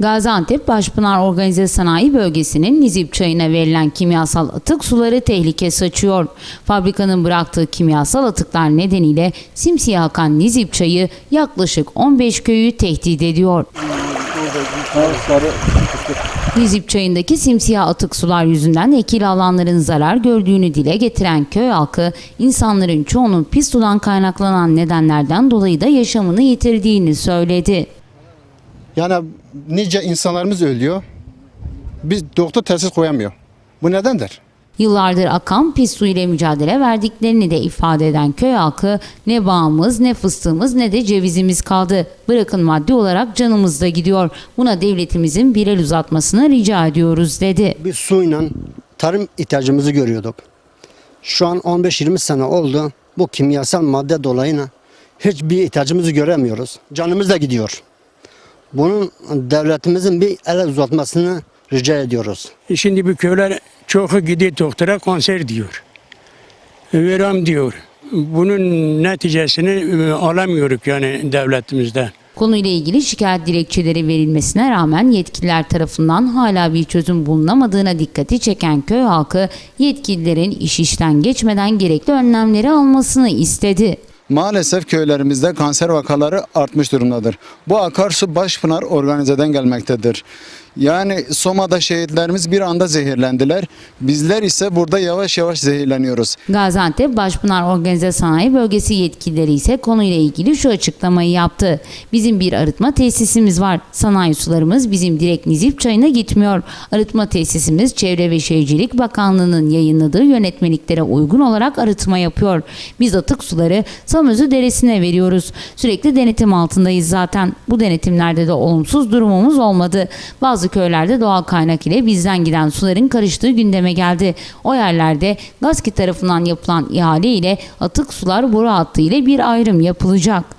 Gaziantep Başpınar Organize Sanayi Bölgesi'nin Nizip Çayı'na verilen kimyasal atık suları tehlike saçıyor. Fabrikanın bıraktığı kimyasal atıklar nedeniyle simsiyah akan Nizip Çayı yaklaşık 15 köyü tehdit ediyor. Nizip Çayı'ndaki simsiyah atık sular yüzünden ekili alanların zarar gördüğünü dile getiren köy halkı, insanların çoğunun pis sudan kaynaklanan nedenlerden dolayı da yaşamını yitirdiğini söyledi. Yani nice insanlarımız ölüyor. Biz doktor tesis koyamıyor. Bu nedendir? Yıllardır akan pis su ile mücadele verdiklerini de ifade eden köy halkı ne bağımız ne fıstığımız ne de cevizimiz kaldı. Bırakın maddi olarak canımız da gidiyor. Buna devletimizin bir el uzatmasını rica ediyoruz dedi. Bir suyla tarım ihtiyacımızı görüyorduk. Şu an 15-20 sene oldu. Bu kimyasal madde dolayına hiçbir ihtiyacımızı göremiyoruz. Canımız da gidiyor. Bunun devletimizin bir el uzatmasını rica ediyoruz. Şimdi bu köyler çoğu gidiyor doktora konser diyor. Veram diyor. Bunun neticesini e, alamıyoruz yani devletimizden. Konuyla ilgili şikayet dilekçeleri verilmesine rağmen yetkililer tarafından hala bir çözüm bulunamadığına dikkati çeken köy halkı yetkililerin iş işten geçmeden gerekli önlemleri almasını istedi. Maalesef köylerimizde kanser vakaları artmış durumdadır. Bu akarsu Başpınar organizeden gelmektedir. Yani Soma'da şehitlerimiz bir anda zehirlendiler. Bizler ise burada yavaş yavaş zehirleniyoruz. Gaziantep Başpınar Organize Sanayi Bölgesi yetkilileri ise konuyla ilgili şu açıklamayı yaptı. Bizim bir arıtma tesisimiz var. Sanayi sularımız bizim direkt Nizip Çayı'na gitmiyor. Arıtma tesisimiz Çevre ve Şehircilik Bakanlığı'nın yayınladığı yönetmeliklere uygun olarak arıtma yapıyor. Biz atık suları Samözü Deresi'ne veriyoruz. Sürekli denetim altındayız zaten. Bu denetimlerde de olumsuz durumumuz olmadı. Bazı köylerde doğal kaynak ile bizden giden suların karıştığı gündeme geldi. O yerlerde GASKİ tarafından yapılan ihale ile atık sular boru hattı ile bir ayrım yapılacak.